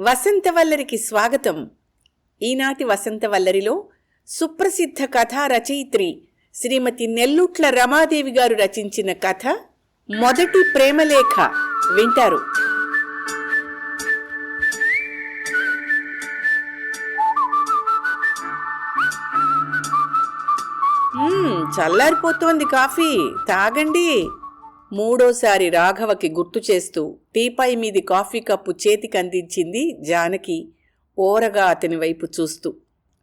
వసంతవల్లరికి స్వాగతం. ఈనాటి వసంతవల్లరిలో సుప్రసిద్ధ కథా రచయిత్రి శ్రీమతి నెల్లుట్ల రమాదేవి గారు రచించిన కథ మొదటి ప్రేమలేఖ వింటారు. చల్లారిపోతోంది కాఫీ. తాగండి. మూడోసారి రాఘవకి గుర్తు చేస్తూ టీపై మీది కాఫీ కప్పు చేతికందించింది జానకి. ఓరగా అతని వైపు చూస్తూ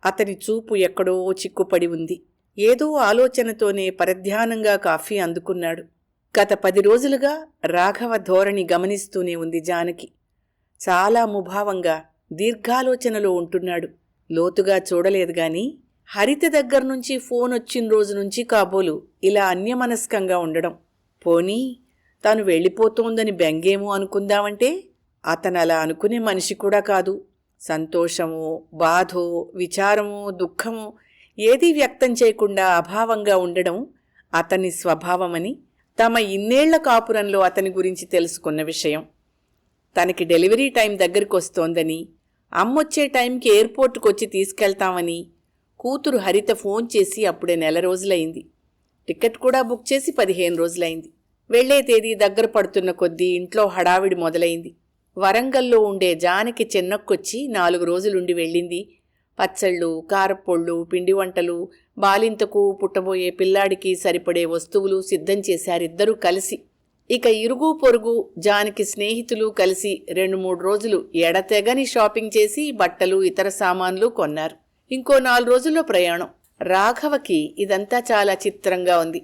అతని చూపు ఎక్కడో చిక్కుపడి ఉంది. ఏదో ఆలోచనతోనే పరధ్యానంగా కాఫీ అందుకున్నాడు. గత పది రోజులుగా రాఘవ ధోరణి గమనిస్తూనే ఉంది జానకి. చాలా ముభావంగా దీర్ఘాలోచనలో ఉంటున్నాడు. లోతుగా చూడలేదు గాని హరిత దగ్గర నుంచి ఫోన్ వచ్చిన రోజు నుంచి కాబోలు ఇలా అన్యమనస్కంగా ఉండడం పోనీ తాను వెళ్ళిపోతోందని బెంగేమో అనుకుందామంటే అతను అలా అనుకునే మనిషి కూడా కాదు. సంతోషమో బాధో విచారమో దుఃఖమో ఏదీ వ్యక్తం చేయకుండా అభావంగా ఉండడం అతని స్వభావమని తమ ఇన్నేళ్ళ కాపురంలో అతని గురించి తెలుసుకున్న విషయం. తనకి డెలివరీ టైం దగ్గరికి వస్తోందని అమ్మొచ్చే టైంకి ఎయిర్పోర్ట్కి వచ్చి తీసుకెళ్తామని కూతురు హరిత ఫోన్ చేసి అప్పుడే నెల రోజులైంది. టికెట్ కూడా బుక్ చేసి పదిహేను రోజులైంది. వెళ్ళే తేదీ దగ్గర పడుతున్న కొద్దీ ఇంట్లో హడావిడి మొదలైంది. వరంగల్లో ఉండే జానకి చెన్నక్కొచ్చి నాలుగు రోజులుండి వెళ్ళింది. పచ్చళ్ళు కారప్పొళ్ళు పిండి వంటలు బాలింతకు పుట్టబోయే పిల్లాడికి సరిపడే వస్తువులు సిద్ధం చేశారిద్దరూ కలిసి. ఇక ఇరుగు పొరుగు జానకి స్నేహితులు కలిసి రెండు మూడు రోజులు ఎడతెగని షాపింగ్ చేసి బట్టలు ఇతర సామాన్లు కొన్నారు. ఇంకో నాలుగు రోజుల్లో ప్రయాణం. రాఘవకి ఇదంతా చాలా చిత్రంగా ఉంది.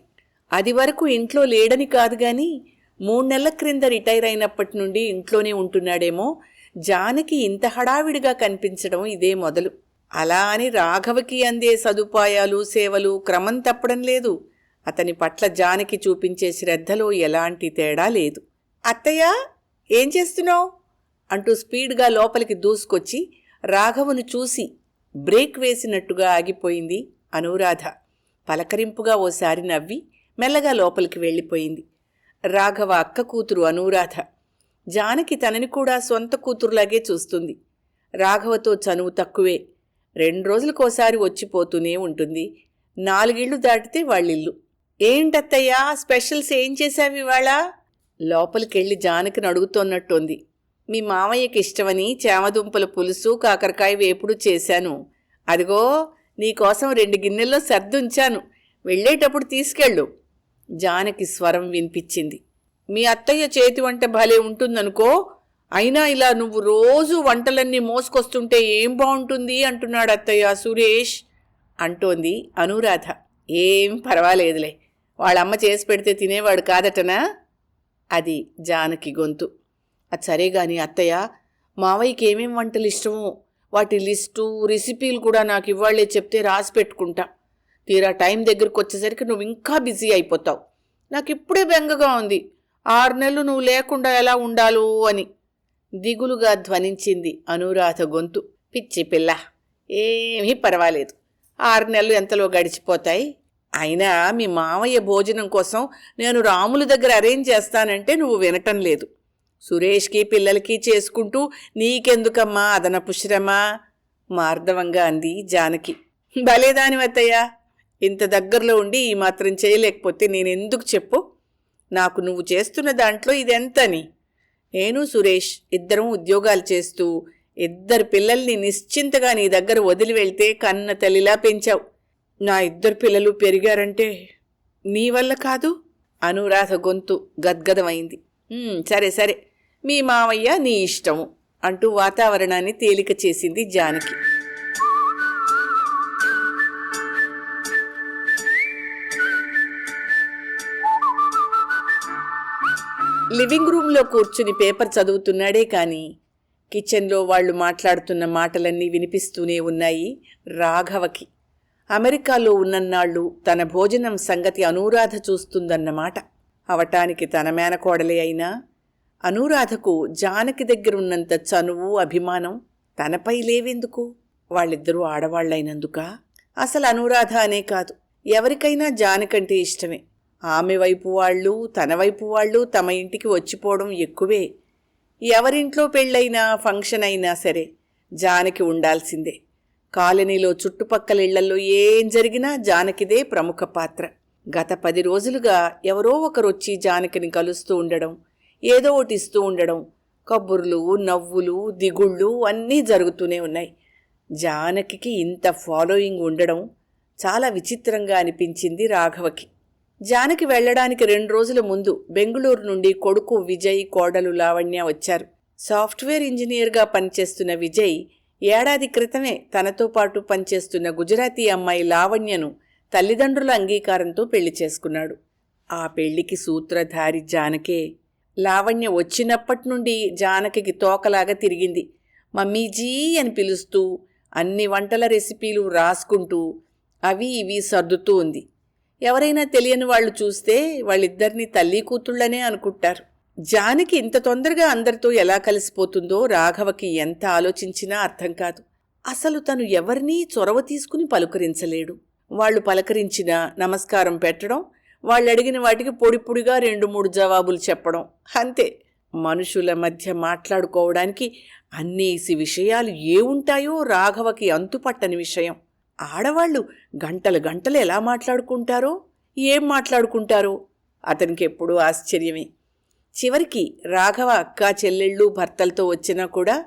అది వరకు ఇంట్లో లేడని కాదు గాని మూడు నెలల క్రింద రిటైర్ అయినప్పటి నుండి ఇంట్లోనే ఉంటున్నాడేమో. జానకి ఇంత హడావిడిగా కనిపించడం ఇదే మొదలు. అలా అని రాఘవకి అందే సదుపాయాలు సేవలు క్రమం తప్పడం లేదు. అతని పట్ల జానకి చూపించే శ్రద్ధలో ఎలాంటి తేడా లేదు. అత్తయ్య ఏం చేస్తున్నావు? అంటూ స్పీడ్గా లోపలికి దూసుకొచ్చి రాఘవను చూసి బ్రేక్ వేసినట్టుగా ఆగిపోయింది. అనురాధ పలకరింపుగా ఓసారి నవ్వి మెల్లగా లోపలికి వెళ్ళిపోయింది. రాఘవ అక్క కూతురు అనురాధ. జానకి తనని కూడా సొంత కూతురులాగే చూస్తుంది. రాఘవతో చనువు తక్కువే. రెండు రోజులకోసారి వచ్చిపోతూనే ఉంటుంది. నాలుగిళ్ళు దాటితే వాళ్ళిల్లు. ఏంటత్తయ్యా స్పెషల్స్ ఏం చేశావు ఇవాళ? లోపలికెళ్ళి జానకిని అడుగుతున్నట్టుంది. మీ మామయ్యకి ఇష్టమని చేమదుంపల పులుసు కాకరకాయ వేపుడు చేశాను. అదిగో నీకోసం రెండు గిన్నెల్లో సర్దుంచాను. వెళ్ళేటప్పుడు తీసుకెళ్ళు. జానకి స్వరం వినిపించింది. మీ అత్తయ్య చేతి వంట భలే ఉంటుందనుకో అయినా ఇలా నువ్వు రోజు వంటలన్నీ మోసుకొస్తుంటే ఏం బాగుంటుంది అంటున్నాడు అత్తయ్య సురేష్ అంటోంది అనురాధ. ఏం పర్వాలేదులే. వాళ్ళమ్మ చేసి పెడితే తినేవాడు కాదటనా? అది జానకి గొంతు. అది సరే గాని అత్తయ్య మావయ్యకి ఏమేం వంటలు ఇష్టమో వాటి లిస్టు రెసిపీలు కూడా నాకు ఇవాళ్ళే చెప్తే రాసి పెట్టుకుంటా. తీరా టైం దగ్గరకు వచ్చేసరికి నువ్వు ఇంకా బిజీ అయిపోతావు. నాకు ఇప్పుడే బెంగగా ఉంది. ఆరు నెలలు నువ్వు లేకుండా ఎలా ఉండాలో అని. దిగులుగా ధ్వనించింది అనురాధ గొంతు. పిచ్చి పిల్ల ఏమీ పర్వాలేదు. ఆరు నెలలు ఎంతలో గడిచిపోతాయి? అయినా మీ మామయ్య భోజనం కోసం నేను రాముల దగ్గర అరేంజ్ చేస్తానంటే నువ్వు వినటం లేదు. సురేష్కి పిల్లలకి చేసుకుంటూ నీకెందుకమ్మా అదనపు శ్రమ? మార్ధవంగా అంది జానకి. భలేదాని వత్తయ్యా ఇంత దగ్గరలో ఉండి ఈ మాత్రం చేయలేకపోతే నేనెందుకు చెప్పు? నాకు నువ్వు చేస్తున్న దాంట్లో ఇదెంతని? నేను సురేష్ ఇద్దరం ఉద్యోగాలు చేస్తూ ఇద్దరు పిల్లల్ని నిశ్చింతగా నీ దగ్గర వదిలి వెళ్తే కన్న తల్లిలా పెంచావు. నా ఇద్దరు పిల్లలు పెరిగారంటే నీ వల్ల కాదు? అనురాధ గొంతు గద్గదమైంది. సరే సరే. మీ మావయ్య నీ ఇష్టము అంటూ వాతావరణాన్ని తేలిక చేసింది జానకి. లివింగ్ రూమ్లో కూర్చుని పేపర్ చదువుతున్నాడే కానీ కిచెన్లో వాళ్ళు మాట్లాడుతున్న మాటలన్నీ వినిపిస్తూనే ఉన్నాయి రాఘవకి. అమెరికాలో ఉన్నన్నాళ్ళు తన భోజనం సంగతి అనురాధ చూస్తుందన్నమాట. అవటానికి తన మేనకోడలే అయినా అనురాధకు జానకి దగ్గరున్నంత చనువు అభిమానం తనపై లేవెందుకు? వాళ్ళిద్దరూ ఆడవాళ్ళైనందుక అసలు అనురాధ అనే కాదు. ఎవరికైనా జానకంటే ఇష్టమే. ఆమె వైపు వాళ్ళు తన వైపు వాళ్ళు తమ ఇంటికి వచ్చిపోవడం ఎక్కువే. ఎవరింట్లో పెళ్ళైనా ఫంక్షన్ అయినా సరే జానకి ఉండాల్సిందే. కాలనీలో చుట్టుపక్కల ఇళ్ళలో ఏం జరిగినా జానకిదే ప్రముఖ పాత్ర. గత పది రోజులుగా ఎవరో ఒకరొచ్చి జానకిని కలుస్తూ ఉండడం ఏదో ఒకటి ఇస్తూ ఉండడం. కబుర్లు నవ్వులు దిగుళ్ళు అన్నీ జరుగుతూనే ఉన్నాయి. జానకికి ఇంత ఫాలోయింగ్ ఉండడం చాలా విచిత్రంగా అనిపించింది రాఘవకి. జానకి వెళ్ళడానికి రెండు రోజుల ముందు బెంగుళూరు నుండి కొడుకు విజయ్ కోడలు లావణ్య వచ్చారు. సాఫ్ట్వేర్ ఇంజనీర్గా పనిచేస్తున్న విజయ్ ఏడాది క్రితమే తనతో పాటు పనిచేస్తున్న గుజరాతీ అమ్మాయి లావణ్యను తల్లిదండ్రుల అంగీకారంతో పెళ్ళి చేసుకున్నాడు. ఆ పెళ్ళికి సూత్రధారి జానకే లావణ్య వచ్చినప్పటి నుండి జానకికి తోకలాగా తిరిగింది. మమ్మీజీ అని పిలుస్తూ అన్ని వంటల రెసిపీలు రాసుకుంటూ అవి ఇవి సర్దుతూ ఉంది. ఎవరైనా తెలియని వాళ్ళు చూస్తే వాళ్ళిద్దరినీ తల్లి కూతుళ్ళనే అనుకుంటారు. జానకి ఇంత తొందరగా అందరితో ఎలా కలిసిపోతుందో రాఘవకి ఎంత ఆలోచించినా అర్థం కాదు. అసలు తను ఎవరినీ చొరవ తీసుకుని పలుకరించలేడు. వాళ్ళు పలకరించినా నమస్కారం పెట్టడం వాళ్ళు అడిగిన వాటికి పొడి పొడిగా రెండు మూడు జవాబులు చెప్పడం. అంతే. మనుషుల మధ్య మాట్లాడుకోవడానికి అన్నేసి విషయాలు ఏ ఉంటాయో రాఘవకి అంతుపట్టని విషయం. ఆడవాళ్ళు గంటలు గంటలు ఎలా మాట్లాడుకుంటారో ఏం మాట్లాడుకుంటారో అతనికి ఎప్పుడూ ఆశ్చర్యమే. చివరికి రాఘవ అక్క చెల్లెళ్ళు భర్తలతో వచ్చినా కూడా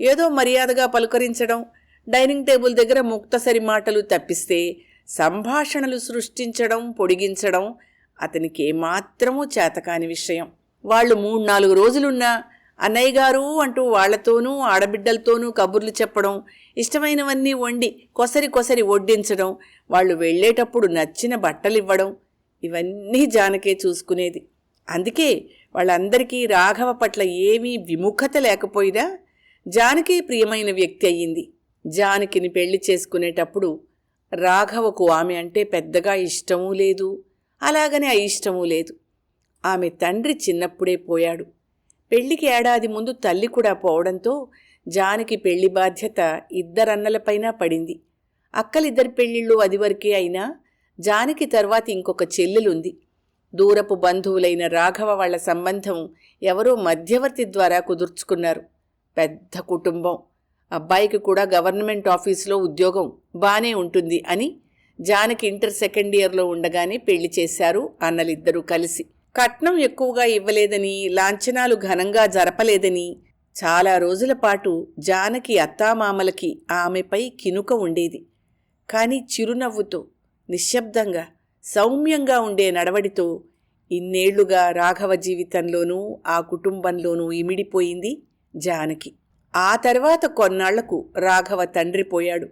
ఏదో మర్యాదగా పలుకరించడం డైనింగ్ టేబుల్ దగ్గర ముక్తసరి మాటలు తప్పిస్తే సంభాషణలు సృష్టించడం పొడిగించడం అతనికి ఏమాత్రమూ చేతకాని విషయం. వాళ్ళు మూడు నాలుగు రోజులున్నా అన్నయ్య గారు అంటూ వాళ్ళతోనూ ఆడబిడ్డలతోనూ కబుర్లు చెప్పడం ఇష్టమైనవన్నీ వండి కొసరి కొసరి వడ్డించడం వాళ్ళు వెళ్ళేటప్పుడు నచ్చిన బట్టలివ్వడం ఇవన్నీ జానకే చూసుకునేది. అందుకే వాళ్ళందరికీ రాఘవ పట్ల ఏమీ విముఖత లేకపోయినా జానకి ప్రియమైన వ్యక్తి అయ్యింది. జానకిని పెళ్ళి చేసుకునేటప్పుడు రాఘవకు ఆమె అంటే పెద్దగా ఇష్టమూ లేదు అలాగనే అయిష్టమూ లేదు. ఆమె తండ్రి చిన్నప్పుడే పోయాడు. పెళ్ళికి ఏడాది ముందు తల్లి కూడా పోవడంతో జానకి పెళ్ళి బాధ్యత ఇద్దరన్నలపైన పడింది. అక్కలిద్దరి పెళ్ళిళ్ళు అదివరకే అయినా జానకి తర్వాత ఇంకొక చెల్లెలుంది. దూరపు బంధువులైన రాఘవ వాళ్ళ సంబంధం ఎవరో మధ్యవర్తి ద్వారా కుదుర్చుకున్నారు. పెద్ద కుటుంబం. అబ్బాయికి కూడా గవర్నమెంట్ ఆఫీసులో ఉద్యోగం బానే ఉంటుంది అని జానకి ఇంటర్ సెకండ్ ఇయర్లో ఉండగానే పెళ్ళి చేశారు అన్నలిద్దరూ కలిసి. కట్నం ఎక్కువగా ఇవ్వలేదని లాంఛనాలు ఘనంగా జరపలేదని చాలా రోజుల పాటు జానకి అత్తామామలకి ఆమెపై కినుక ఉండేది. కానీ చిరునవ్వుతో నిశ్శబ్దంగా సౌమ్యంగా ఉండే నడవడితో ఇన్నేళ్ళుగా రాఘవ జీవితంలోనూ ఆ కుటుంబంలోనూ ఇమిడిపోయింది జానకి. ఆ తర్వాత కొన్నాళ్ళకు రాఘవ తండ్రి పోయాడు.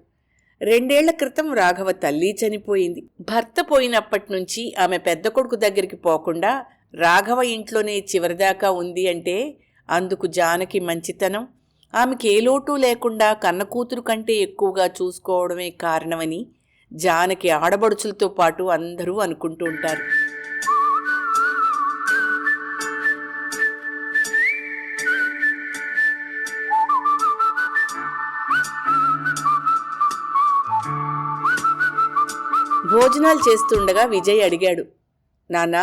రెండేళ్ళ క్రితం రాఘవ తల్లి చనిపోయింది. భర్త పోయినప్పటి నుంచి ఆమె పెద్ద కొడుకు దగ్గరికి పోకుండా రాఘవ ఇంట్లోనే చివరిదాకా ఉంది అంటే అందుకు జానకి మంచితనం. ఆమెకి ఏ లోటు లేకుండా కన్న కూతురు కంటే ఎక్కువగా చూసుకోవడమే కారణమని జానకి ఆడబడుచులతో పాటు అందరూ అనుకుంటూ ఉంటారు. భోజనాలు చేస్తుండగా విజయ్ అడిగాడు నానా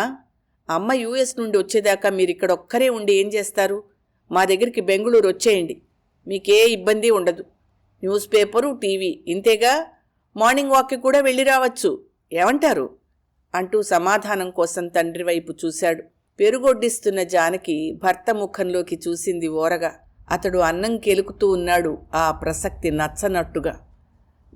అమ్మ యూఎస్ నుండి వచ్చేదాకా మీరు ఇక్కడ ఒక్కరే ఉండి ఏం చేస్తారు? మా దగ్గరికి బెంగుళూరు వచ్చేయండి మీకే ఇబ్బంది ఉండదు. న్యూస్ పేపరు టీవీ ఇంతేగా? మార్నింగ్ వాక్కి కూడా వెళ్ళి రావచ్చు ఏమంటారు? అంటూ సమాధానం కోసం తండ్రి వైపు చూశాడు. పెరుగొడ్డిస్తున్న జానకి భర్త ముఖంలోకి చూసింది ఓరగా. అతడు అన్నం కెలుకుతూ ఉన్నాడు ఆ ప్రసక్తి నచ్చనట్టుగా.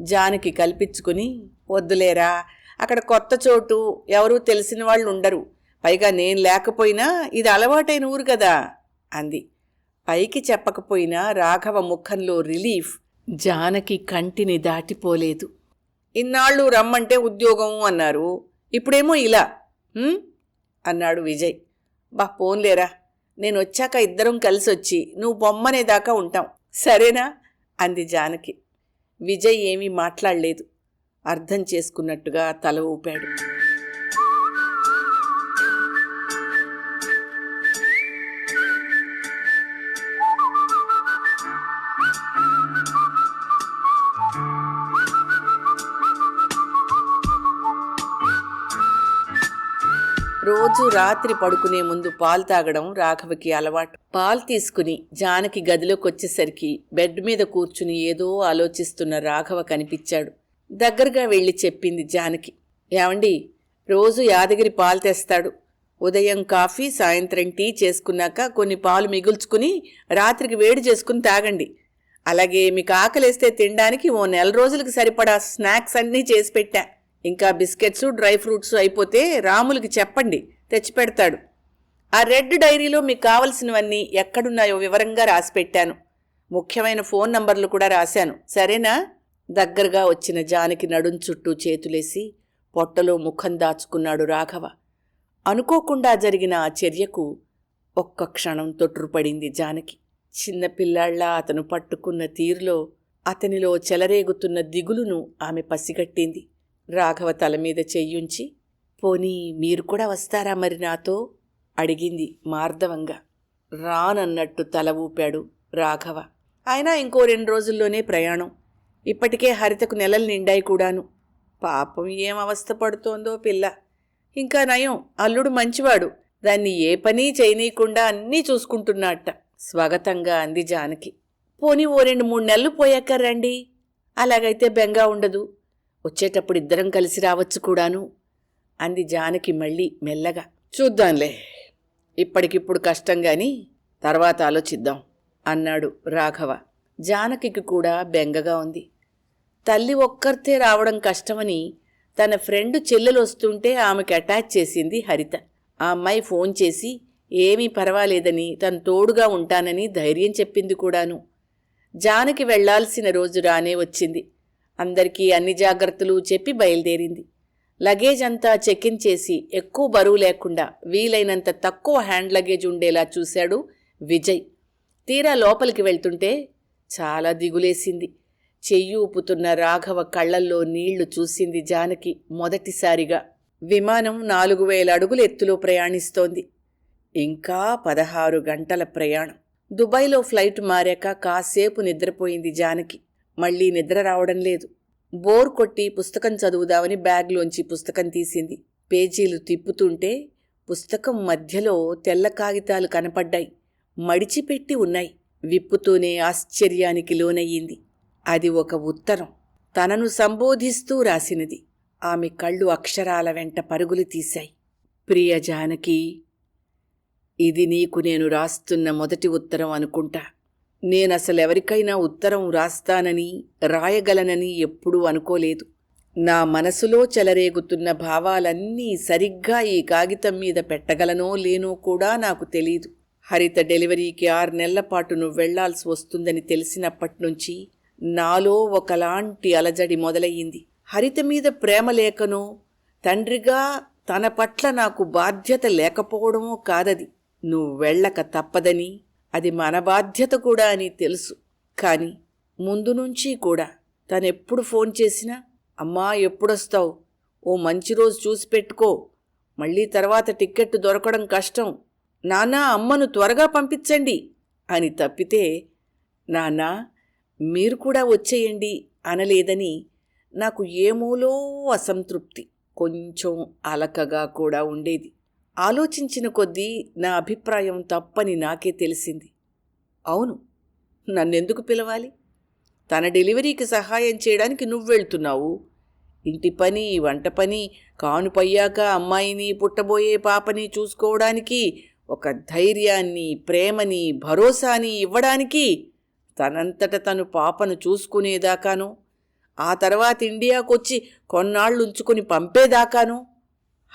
జానకి కల్పించుకుని వద్దులేరా? అక్కడ కొత్త చోటు ఎవరూ తెలిసిన వాళ్ళు ఉండరు. పైగా నేను లేకపోయినా ఇది అలవాటైన ఊరు కదా అంది. పైకి చెప్పకపోయినా రాఘవ ముఖంలో రిలీఫ్ జానకి కంటిని దాటిపోలేదు. ఇన్నాళ్ళు రమ్మంటే ఉద్యోగం అన్నారు. ఇప్పుడేమో ఇలా అన్నాడు విజయ్. బా పోన్లేరా. నేను వచ్చాక ఇద్దరం కలిసి వచ్చి నువ్వు బొమ్మనేదాకా ఉంటాం. సరేనా? అంది జానకి. విజయ్ ఏమీ మాట్లాడలేదు. అర్థం చేసుకున్నట్టుగా తల ఊపాడు. రోజు రాత్రి పడుకునే ముందు పాలు తాగడం రాఘవకి అలవాటు. పాలు తీసుకుని జానకి గదిలోకి వచ్చేసరికి బెడ్ మీద కూర్చుని ఏదో ఆలోచిస్తున్న రాఘవ కనిపించాడు. దగ్గరగా వెళ్ళి చెప్పింది జానకి. ఏమండి? రోజు యాదగిరి పాలు తెస్తాడు. ఉదయం కాఫీ సాయంత్రం టీ చేసుకున్నాక కొన్ని పాలు మిగుల్చుకుని రాత్రికి వేడి చేసుకుని తాగండి. అలాగే మీకు ఆకలేస్తే తినడానికి ఓ నెల రోజులకి సరిపడా స్నాక్స్ అన్నీ చేసి పెట్టా. ఇంకా బిస్కెట్స్ డ్రై ఫ్రూట్స్ అయిపోతే రాములకి చెప్పండి తెచ్చిపెడతాడు ఆ రెడ్ డైరీలో మీకు కావలసినవన్నీ ఎక్కడున్నాయో వివరంగా రాసి పెట్టాను. ముఖ్యమైన ఫోన్ నంబర్లు కూడా రాశాను. సరేనా? దగ్గరగా వచ్చిన జానకి నడుం చుట్టూ చేతులేసి పొట్టలో ముఖం దాచుకున్నాడు రాఘవ. అనుకోకుండా జరిగిన ఆ చర్యకు ఒక్క క్షణం తొట్టుపడింది జానకి. చిన్నపిల్లాళ్ళా అతను పట్టుకున్న తీరులో అతనిలో చెలరేగుతున్న దిగులును ఆమె పసిగట్టింది. రాఘవ తల మీద చెయ్యుంచి పోనీ మీరు కూడా వస్తారా మరి నాతో? అడిగింది మార్దవంగా రానన్నట్టు తల ఊపాడు రాఘవ. అయినా ఇంకో రెండు రోజుల్లోనే ప్రయాణం. ఇప్పటికే హరితకు నెలలు నిండాయి కూడాను. పాపం ఏం అవస్థ పడుతోందో పిల్ల. ఇంకా నయం అల్లుడు మంచివాడు. దాన్ని ఏ పని చేయనీయకుండా అన్నీ చూసుకుంటున్నట్ట స్వాగతంగా అంది జానకి. పోనీ ఓ రెండు మూడు నెలలు పోయాక రండి. అలాగైతే బెంగా ఉండదు. వచ్చేటప్పుడు ఇద్దరం కలిసి రావచ్చు కూడాను అంది జానకి మళ్ళీ మెల్లగా. చూద్దాంలే ఇప్పటికిప్పుడు కష్టం గాని తర్వాత ఆలోచిద్దాం అన్నాడు రాఘవ. జానకికి కూడా బెంగగా ఉంది. తల్లి ఒక్కరితే రావడం కష్టమని తన ఫ్రెండ్ చెల్లెలు వస్తుంటే ఆమెకి అటాచ్ చేసింది హరిత. ఆ అమ్మాయి ఫోన్ చేసి ఏమీ పర్వాలేదని తను తోడుగా ఉంటానని ధైర్యం చెప్పింది కూడాను. జానకి వెళ్ళాల్సిన రోజు రానే వచ్చింది. అందరికీ అన్ని జాగ్రత్తలు చెప్పి బయలుదేరింది. లగేజ్ అంతా చెకిన్ చేసి ఎక్కువ బరువు లేకుండా వీలైనంత తక్కువ హ్యాండ్ లగేజ్ ఉండేలా చూశాడు విజయ్. తీరా లోపలికి వెళ్తుంటే చాలా దిగులేసింది. చెయ్యి ఊపుతున్న రాఘవ కళ్ళల్లో నీళ్ళు చూసింది జానకి మొదటిసారిగా. విమానం నాలుగు వేల అడుగుల ఎత్తులో ప్రయాణిస్తోంది. ఇంకా పదహారు గంటల ప్రయాణం. దుబాయ్లో ఫ్లైట్ మారాక కాసేపు నిద్రపోయింది జానకి. మళ్ళీ నిద్ర రావడం లేదు. బోర్ కొట్టి పుస్తకం చదువుదామని బ్యాగ్లోంచి పుస్తకం తీసింది. పేజీలు తిప్పుతుంటే పుస్తకం మధ్యలో తెల్ల కాగితాలు కనపడ్డాయి. మడిచిపెట్టి ఉన్నాయి. విప్పుతూనే ఆశ్చర్యానికి లోనయ్యింది. అది ఒక ఉత్తరం. తనను సంబోధిస్తూ రాసినది. ఆమె కళ్ళు అక్షరాల వెంట పరుగులు తీశాయి. ప్రియ జానకి ఇది నీకు నేను రాస్తున్న మొదటి ఉత్తరం అనుకుంటా. నేనసలెవరికైనా ఉత్తరం రాస్తానని రాయగలనని ఎప్పుడూ అనుకోలేదు. నా మనసులో చెలరేగుతున్న భావాలన్నీ సరిగ్గా ఈ కాగితం మీద పెట్టగలనో లేనో కూడా నాకు తెలీదు. హరిత డెలివరీకి ఆరు నెలల పాటు నువ్వు వెళ్ళాల్సి వస్తుందని తెలిసినప్పట్నుంచి నాలో ఒకలాంటి అలజడి మొదలయ్యింది. హరిత మీద ప్రేమ లేకనో తండ్రిగా తన పట్ల నాకు బాధ్యత లేకపోవడమో కాదది. నువ్వు వెళ్ళక తప్పదని అది మన బాధ్యత కూడా అని తెలుసు. కాని ముందు నుంచి కూడా తనెప్పుడు ఫోన్ చేసినా అమ్మా ఎప్పుడొస్తావు? ఓ మంచి రోజు చూసి పెట్టుకో. మళ్ళీ తర్వాత టిక్కెట్ దొరకడం కష్టం. నాన్నా అమ్మను త్వరగా పంపించండి అని తప్పితే నానా మీరు కూడా వచ్చేయండి అనలేదని నాకు ఏమూలో అసంతృప్తి. కొంచెం అలకగా కూడా ఉండేది. ఆలోచించిన కొద్దీ నా అభిప్రాయం తప్పని నాకే తెలిసింది. అవును నన్నెందుకు పిలవాలి? తన డెలివరీకి సహాయం చేయడానికి నువ్వు వెళ్తున్నావు. ఇంటి పని వంట పని కానుపయ్యాక అమ్మాయిని పుట్టబోయే పాపని చూసుకోవడానికి ఒక ధైర్యాన్ని ప్రేమని భరోసాని ఇవ్వడానికి తనంతట తను పాపను చూసుకునేదాకాను. ఆ తర్వాత ఇండియాకొచ్చి కొన్నాళ్ళుంచుకుని పంపేదాకాను.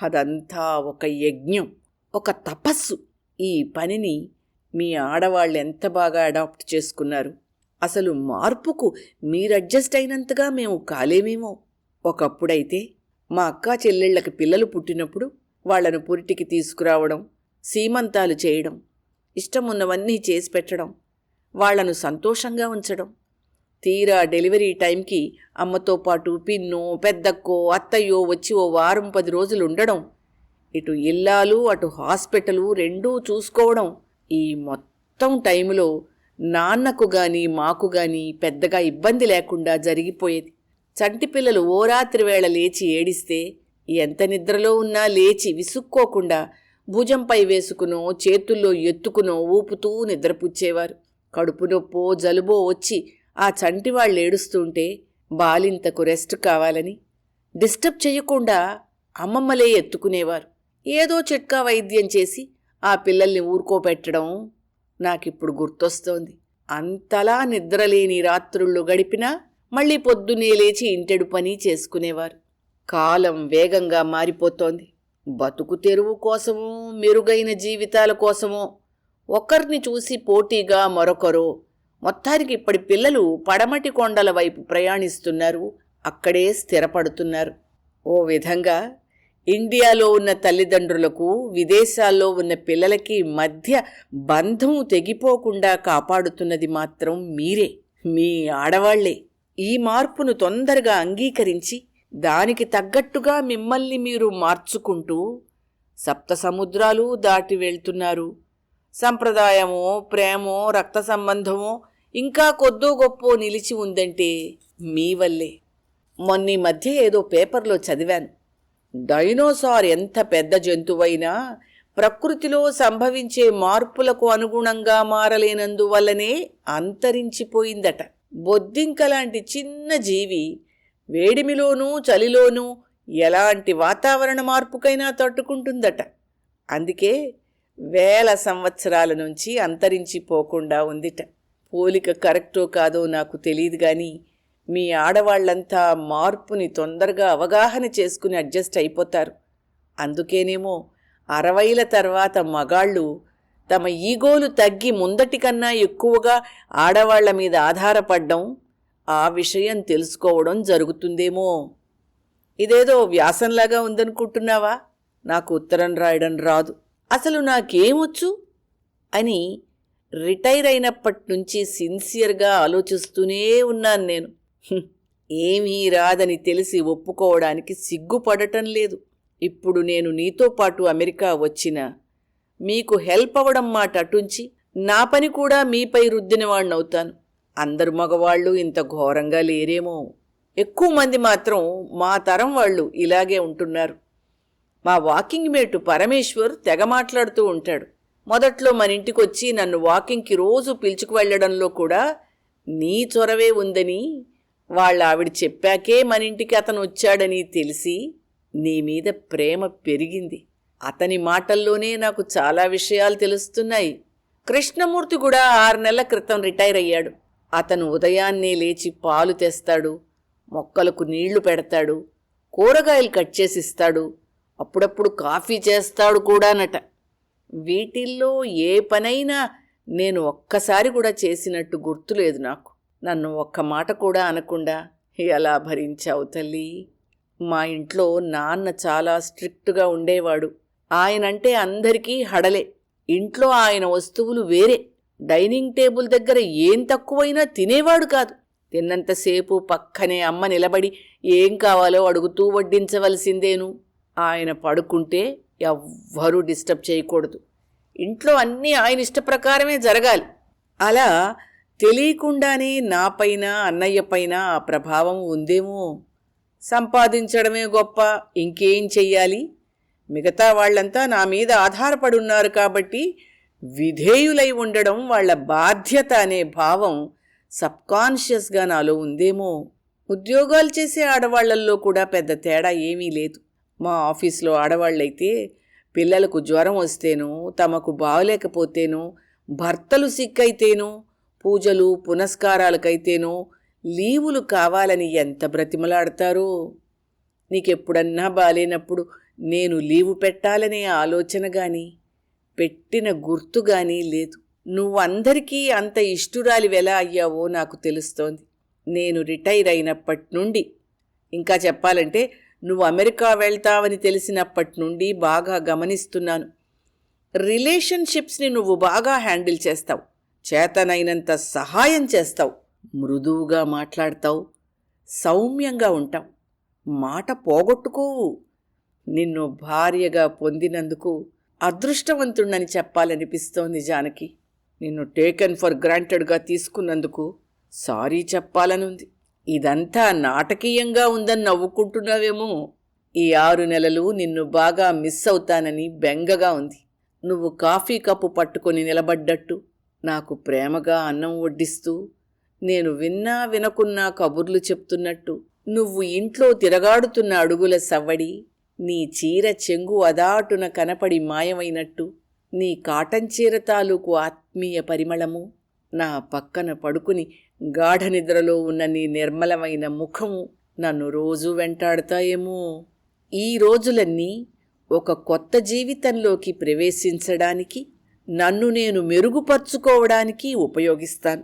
అదంతా ఒక యజ్ఞం ఒక తపస్సు. ఈ పనిని మీ ఆడవాళ్ళు ఎంత బాగా అడాప్ట్ చేసుకున్నారు? అసలు మార్పుకు మీరు అడ్జస్ట్ అయినంతగా మేము కాలేమేమో. ఒకప్పుడైతే మా అక్క చెల్లెళ్ళకి పిల్లలు పుట్టినప్పుడు వాళ్ళను పురిటికి తీసుకురావడం సీమంతాలు చేయడం ఇష్టమున్నవన్నీ చేసి పెట్టడం వాళ్ళను సంతోషంగా ఉంచడం. తీరా డెలివరీ టైంకి అమ్మతో పాటు పిన్నో పెద్దక్కో అత్తయ్యో వచ్చి ఓ వారం పది రోజులు ఉండడం ఇటు ఇల్లాలు అటు హాస్పిటలు రెండూ చూసుకోవడం ఈ మొత్తం టైంలో నాన్నకు గాని మాకు గాని పెద్దగా ఇబ్బంది లేకుండా జరిగిపోయేది. చంటి పిల్లలు ఓ రాత్రి వేళ లేచి ఏడిస్తే ఎంత నిద్రలో ఉన్నా లేచి విసుక్కోకుండా భుజంపై వేసుకునో చేతుల్లో ఎత్తుకునో ఊపుతూ నిద్రపుచ్చేవారు. కడుపు నొప్పో జలుబో వచ్చి ఆ చంటి వాళ్ళు ఏడుస్తుంటే బాలింతకు రెస్ట్ కావాలని. డిస్టర్బ్ చేయకుండా అమ్మమ్మలే ఎత్తుకునేవారు. ఏదో చిట్కా వైద్యం చేసి ఆ పిల్లల్ని ఊరుకోపెట్టడం నాకిప్పుడు గుర్తొస్తోంది. అంతలా నిద్రలేని రాత్రుళ్ళు గడిపినా మళ్ళీ పొద్దున్నే లేచి ఇంటెడు పని చేసుకునేవారు. కాలం వేగంగా మారిపోతోంది. బతుకు తెరువు కోసమో మెరుగైన జీవితాల కోసమో ఒకరిని చూసి పోటీగా మరొకరు. మొత్తానికి ఇప్పటి పిల్లలు పడమటి కొండల వైపు ప్రయాణిస్తున్నారు. అక్కడే స్థిరపడుతున్నారు. ఓ విధంగా ఇండియాలో ఉన్న తల్లిదండ్రులకు విదేశాల్లో ఉన్న పిల్లలకి మధ్య బంధం తెగిపోకుండా కాపాడుతున్నది మాత్రం మీరే మీ ఆడవాళ్ళే. ఈ మార్పును తొందరగా అంగీకరించి దానికి తగ్గట్టుగా మిమ్మల్ని మీరు మార్చుకుంటూ సప్త సముద్రాలు దాటి వెళ్తున్నారు. సంప్రదాయమో ప్రేమో రక్త సంబంధమో ఇంకా కొద్దో గొప్పో నిలిచి ఉందంటే మీ వల్లే. మొన్నీ మధ్య ఏదో పేపర్లో చదివాను. డైనోసార్ ఎంత పెద్ద జంతువైనా ప్రకృతిలో సంభవించే మార్పులకు అనుగుణంగా మారలేనందువల్లనే అంతరించిపోయిందట. బొద్దింక లాంటి చిన్న జీవి వేడిమిలోనూ చలిలోనూ ఎలాంటి వాతావరణ మార్పుకైనా తట్టుకుంటుందట. అందుకే వేల సంవత్సరాల నుంచి అంతరించిపోకుండా ఉందిట. పోలిక కరెక్టో కాదో నాకు తెలియదు కానీ మీ ఆడవాళ్ళంతా మార్పుని తొందరగా అవగాహన చేసుకుని అడ్జస్ట్ అయిపోతారు. అందుకేనేమో అరవైల తర్వాత మగాళ్ళు తమ ఈగోలు తగ్గి ముందటి కన్నా ఎక్కువగా ఆడవాళ్ళ మీద ఆధారపడ్డం ఆ విషయం తెలుసుకోవడం జరుగుతుందేమో. ఇదేదో వ్యాసంలాగా ఉందనుకుంటున్నావా? నాకు ఉత్తరం రాయడం రాదు. అసలు నాకేమొచ్చు? అని రిటైర్ అయినప్పటి నుంచి సిన్సియర్గా ఆలోచిస్తూనే ఉన్నాను నేను. ఏమీ రాదని తెలిసి ఒప్పుకోవడానికి సిగ్గుపడటం లేదు. ఇప్పుడు నేను నీతో పాటు అమెరికా వచ్చిన మీకు హెల్ప్ అవ్వడం మాట అటుంచి నా పని కూడా మీపై రుద్దినవాణ్ణవుతాను అందరు మగవాళ్ళు ఇంత ఘోరంగా లేరేమో. ఎక్కువ మంది మాత్రం మా తరం వాళ్ళు ఇలాగే ఉంటున్నారు. మా వాకింగ్ మేటు పరమేశ్వర్ తెగ మాట్లాడుతూ ఉంటాడు. మొదట్లో మన ఇంటికొచ్చి నన్ను వాకింగ్కి రోజు పిలుచుకు వెళ్ళడంలో కూడా నీ చొరవే ఉందని వాళ్ళ ఆవిడ చెప్పాకే మన ఇంటికి అతను వచ్చాడని తెలిసి నీ మీద ప్రేమ పెరిగింది. అతని మాటల్లోనే నాకు చాలా విషయాలు తెలుస్తున్నాయి. కృష్ణమూర్తి కూడా ఆరు నెలల క్రితం రిటైర్ అయ్యాడు. అతను ఉదయాన్నే లేచి పాలు తెస్తాడు మొక్కలకు నీళ్ళు పెడతాడు కూరగాయలు కట్ చేసిస్తాడు అప్పుడప్పుడు కాఫీ చేస్తాడు కూడానట. వీటిల్లో ఏ పనైనా నేను ఒక్కసారి కూడా చేసినట్టు గుర్తులేదు నాకు. నన్ను ఒక్క మాట కూడా అనకుండా ఎలా భరించావు తల్లి? మా ఇంట్లో నాన్న చాలా స్ట్రిక్ట్గా ఉండేవాడు. ఆయనంటే అందరికీ హడలే. ఇంట్లో ఆయన వస్తువులు వేరే. డైనింగ్ టేబుల్ దగ్గర ఏం తక్కువైనా తినేవాడు కాదు. తిన్నంతసేపు పక్కనే అమ్మ నిలబడి ఏం కావాలో అడుగుతూ వడ్డించవలసిందేను. ఆయన పడుకుంటే ఎవ్వరూ డిస్టర్బ్ చేయకూడదు. ఇంట్లో అన్నీ ఆయన ఇష్టప్రకారమే జరగాలి. అలా తెలియకుండానే నాపైన అన్నయ్య పైన ఆ ప్రభావం ఉందేమో? సంపాదించడమే గొప్ప. ఇంకేం చెయ్యాలి? మిగతా వాళ్ళంతా నా మీద ఆధారపడి ఉన్నారు కాబట్టి విధేయులై ఉండడం వాళ్ళ బాధ్యత అనే భావం సబ్కాన్షియస్గా నాలో ఉందేమో. ఉద్యోగాలు చేసే ఆడవాళ్ళల్లో కూడా పెద్ద తేడా ఏమీ లేదు. మా ఆఫీస్లో ఆడవాళ్ళైతే పిల్లలకు జ్వరం వస్తేనో తమకు బాగలేకపోతేనో భర్తలు సిక్కైతేనో పూజలు పునస్కారాలకైతేనో లీవులు కావాలని ఎంత బ్రతిమలాడతారో. నీకెప్పుడన్నా బాలేనప్పుడు నేను లీవు పెట్టాలనే ఆలోచన కానీ పెట్టిన గుర్తుగాని లేదు. నువ్వందరికీ అంత ఇష్టురాలి వెలా అయ్యావో నాకు తెలుస్తోంది. నేను రిటైర్ అయినప్పటి నుండి ఇంకా చెప్పాలంటే నువ్వు అమెరికా వెళ్తావని తెలిసినప్పటి నుండి బాగా గమనిస్తున్నాను. రిలేషన్షిప్స్ని నువ్వు బాగా హ్యాండిల్ చేస్తావు. చేతనైనంత సహాయం చేస్తావు. మృదువుగా మాట్లాడతావు. సౌమ్యంగా ఉంటావు. మాట పోగొట్టుకోవు. నిన్ను భార్యగా పొందినందుకు అదృష్టవంతుణ్ణని చెప్పాలనిపిస్తోంది జానకి. నిన్ను టేకెన్ ఫర్ గ్రాంటెడ్గా తీసుకున్నందుకు సారీ చెప్పాలనుంది. ఇదంతా నాటకీయంగా ఉందని నవ్వుకుంటున్నావేమో. ఈ ఆరు నెలలు నిన్ను బాగా మిస్ అవుతానని బెంగగా ఉంది. నువ్వు కాఫీ కప్పు పట్టుకొని నిలబడ్డట్టు నాకు ప్రేమగా అన్నం వడ్డిస్తూ నేను విన్నా వినకున్నా కబుర్లు చెప్తున్నట్టు నువ్వు ఇంట్లో తిరగాడుతున్న అడుగుల సవ్వడి నీ చీర చెంగు అదాటున కనపడి మాయమైనట్టు నీ కాటన్ చీర తాలూకు ఆత్మీయ పరిమళము నా పక్కన పడుకుని గాఢ నిద్రలో ఉన్న నీ నిర్మలమైన ముఖము నన్ను రోజూ వెంటాడతాయేమో. ఈ రోజులన్నీ ఒక కొత్త జీవితంలోకి ప్రవేశించడానికి నన్ను నేను మెరుగుపరుచుకోవడానికి ఉపయోగిస్తాను.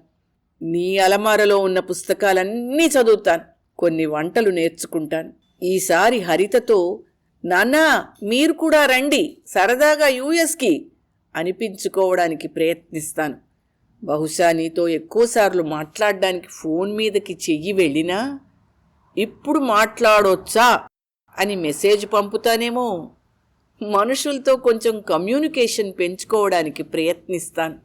నీ అలమారలో ఉన్న పుస్తకాలన్నీ చదువుతాను కొన్ని వంటలు నేర్చుకుంటాను. ఈసారి హరితతో నాన్నా మీరు కూడా రండి. సరదాగా యూఎస్కి అనిపించుకోవడానికి ప్రయత్నిస్తాను. బహుశా నీతో ఎక్కువసార్లు మాట్లాడడానికి ఫోన్ మీదకి చెయ్యి వెళ్ళినా ఇప్పుడు మాట్లాడొచ్చా అని మెసేజ్ పంపుతానేమో. మనుషులతో కొంచెం కమ్యూనికేషన్ పెంచుకోవడానికి ప్రయత్నిస్తాను.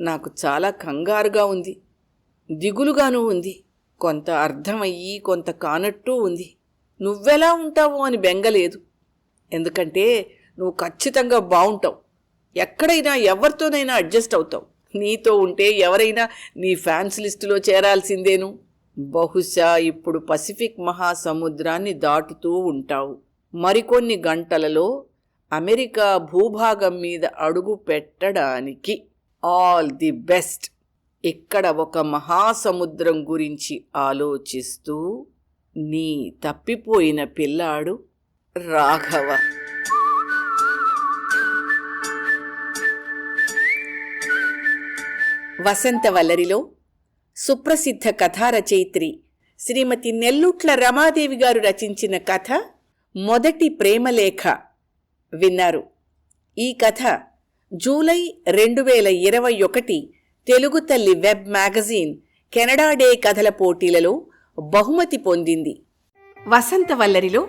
నాకు చాలా కంగారుగా ఉంది. దిగులుగానూ ఉంది. కొంత అర్థమయ్యి కొంత కానట్టు ఉంది. నువ్వెలా ఉంటావు అని బెంగలేదు. ఎందుకంటే నువ్వు ఖచ్చితంగా బాగుంటావు. ఎక్కడైనా ఎవరితోనైనా అడ్జస్ట్ అవుతావు. నీతో ఉంటే ఎవరైనా నీ ఫ్యాన్స్ లిస్టులో చేరాల్సిందేను. బహుశా ఇప్పుడు పసిఫిక్ మహాసముద్రాన్ని దాటుతూ ఉంటావు. మరికొన్ని గంటలలో అమెరికా భూభాగం మీద అడుగు పెట్టడానికి ఆల్ ది బెస్ట్. ఇక్కడ ఒక మహాసముద్రం గురించి ఆలోచిస్తూ నీ తప్పిపోయిన పిల్లాడు రాఘవ. వసంతవల్లరిలో సుప్రసిద్ధ కథారచయిత్రి శ్రీమతి నెల్లూట్ల రమాదేవి గారు రచించిన కథ మొదటి ప్రేమలేఖ విన్నారు. ఈ కథ జూలై రెండు వేల ఇరవై ఒకటి తెలుగు తల్లి వెబ్ మ్యాగజీన్ కెనడా డే కథల పోటీలలో బహుమతి పొందింది. వసంతవల్లరిలో